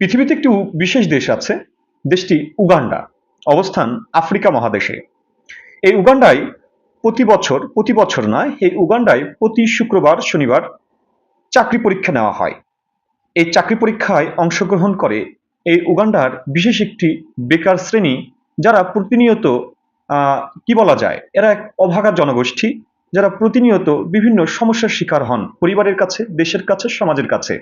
পৃথিবীতে একটি বিশেষ দেশ আছে, দেশটি উগান্ডা, অবস্থান আফ্রিকা মহাদেশে। এই উগান্ডায় প্রতি বছর প্রতি বছর নয় এই উগান্ডায় প্রতি শুক্রবার, শনিবার চাকরি পরীক্ষা নেওয়া হয়। এই চাকরি পরীক্ষায় অংশগ্রহণ করে এই উগান্ডার বিশেষ একটি বেকার শ্রেণি, যারা প্রতিনিয়ত কি বলা যায়, এরা এক অভাগা জনগোষ্ঠী, যারা প্রতিনিয়ত বিভিন্ন সমস্যার শিকার হন পরিবারের কাছে, দেশের কাছে, সমাজের কাছে।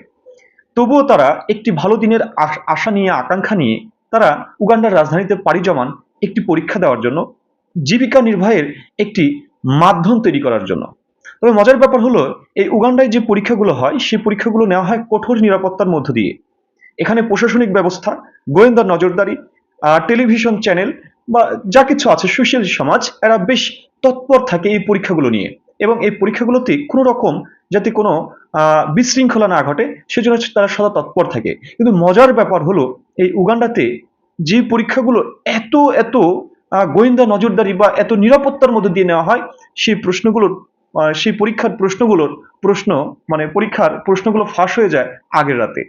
তবুও তারা একটি ভালো দিনের আশ- নিয়ে আকাঙ্ক্ষা নিয়ে তারা উগান্ডার রাজধানীতে পাড়ি জমান একটি পরীক্ষা দেওয়ার জন্য, জীবিকা নির্বাহের একটি মাধ্যম তৈরি করার জন্য। তবে মজার ব্যাপার হলো, এই উগান্ডায় যে পরীক্ষাগুলো হয়, সেই পরীক্ষাগুলো নেওয়া হয় কঠোর নিরাপত্তার মধ্য দিয়ে। এখানে প্রশাসনিক ব্যবস্থা, গোয়েন্দা নজরদারি টেলিভিশন চ্যানেল বা যা কিছু আছে, সোশ্যাল সমাজ, এরা বেশ তৎপর থাকে এই পরীক্ষাগুলো নিয়ে। এবং এই পরীক্ষাগুলোতে কোনো রকম যাতে কোনো বিশৃঙ্খলা না ঘটে, সেজন্য তারা সদা তৎপর থাকে। কিন্তু মজার ব্যাপার হলো, এই উগান্ডাতে যে পরীক্ষাগুলো এত এত গোয়েন্দা নজরদারি বা এত নিরাপত্তার মধ্যে দিয়ে নেওয়া হয়, সেই প্রশ্নগুলোর সেই পরীক্ষার প্রশ্নগুলোর প্রশ্ন মানে পরীক্ষার প্রশ্নগুলো ফাঁস হয়ে যায় আগের রাতে।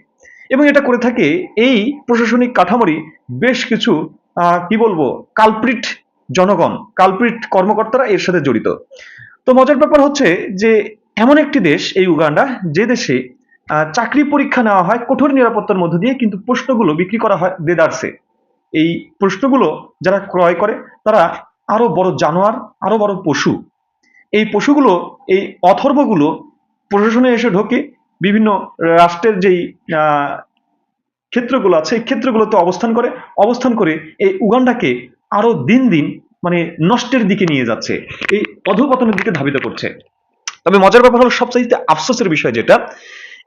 এবং এটা করে থাকে এই প্রশাসনিক কাঠামোরই বেশ কিছু কি বলব, কালপ্রিট জনগণ, কালপ্রিট কর্মকর্তারা এর সাথে জড়িত। তো মজার ব্যাপার হচ্ছে যে এমন একটি দেশ, এই উগান্ডা, যে দেশে চাকরি পরীক্ষা নেওয়া হয় কঠোর নিরাপত্তার মধ্য দিয়ে, কিন্তু প্রশ্নগুলো বিক্রি করা হয় দেদারসে। এই প্রশ্নগুলো যারা ক্রয় করে, তারা আরও বড় জানোয়ার, আরও বড় পশু। এই পশুগুলো, এই অথর্বগুলো প্রশাসনে এসে ঢোকে, বিভিন্ন রাষ্ট্রের যেই ক্ষেত্রগুলো আছে, এই ক্ষেত্রগুলোতে অবস্থান করে অবস্থান করে এই উগান্ডাকে আরও দিন দিন মানে নষ্টের দিকে নিয়ে যাচ্ছে। এই অধপতনের দিকে ধাবিত করছে। তবে মজার ব্যাপার হলো সবচাইতে আফসোসের বিষয় যেটা,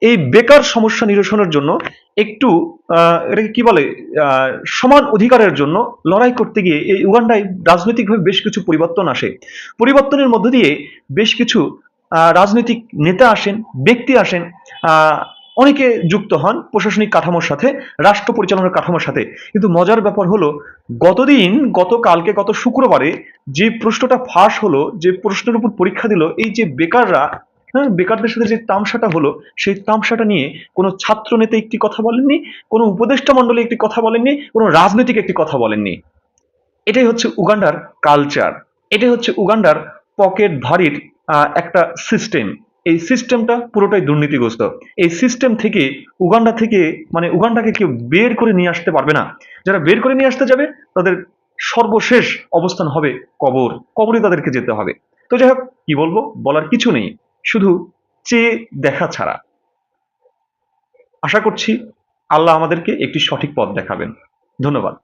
এই বেকার সমস্যা নিরসনের জন্য একটু এটাকে কি বলে সমান অধিকারের জন্য লড়াই করতে গিয়ে এই উগান্ডায় রাজনৈতিকভাবে বেশ কিছু পরিবর্তন আসে। পরিবর্তনের মধ্য দিয়ে বেশ কিছু রাজনৈতিক নেতা আসেন, ব্যক্তি আসেন অনেকে যুক্ত হন প্রশাসনিক কাঠামোর সাথে, রাষ্ট্র পরিচালনার কাঠামোর সাথে। কিন্তু মজার ব্যাপার হলো, গতদিন, গতকালকে, গত শুক্রবারে যে প্রশ্নটা ফাঁস হলো, যে প্রশ্নের উপর পরীক্ষা দিল, এই যে বেকাররা হ্যাঁ বেকারদের সাথে যে তামসাটা হলো, সেই তামসাটা নিয়ে কোনো ছাত্র নেতা একটি কথা বলেননি, কোনো উপদেষ্টা মণ্ডলী একটি কথা বলেননি, কোনো রাজনৈতিক একটি কথা বলেননি। এটাই হচ্ছে উগান্ডার কালচার এটাই হচ্ছে উগান্ডার পকেট ভারির একটা সিস্টেম এই সিস্টেমটা পুরোটাই দুর্নীতিগ্রস্ত। এই সিস্টেম থেকে উগান্ডা থেকে মানে উগান্ডাকে কেউ বের করে নিয়ে আসতে পারবে না। যারা বের করে নিয়ে আসতে যাবে, তাদের সর্বশেষ অবস্থান হবে কবর। কবরে তাদেরকে যেতে হবে। তো যাই হোক, কি বলব? বলার কিছু নেই। শুধু চেয়ে দেখা ছাড়া। আশা করছি আল্লাহ আমাদেরকে একটি সঠিক পথ দেখাবেন। ধন্যবাদ।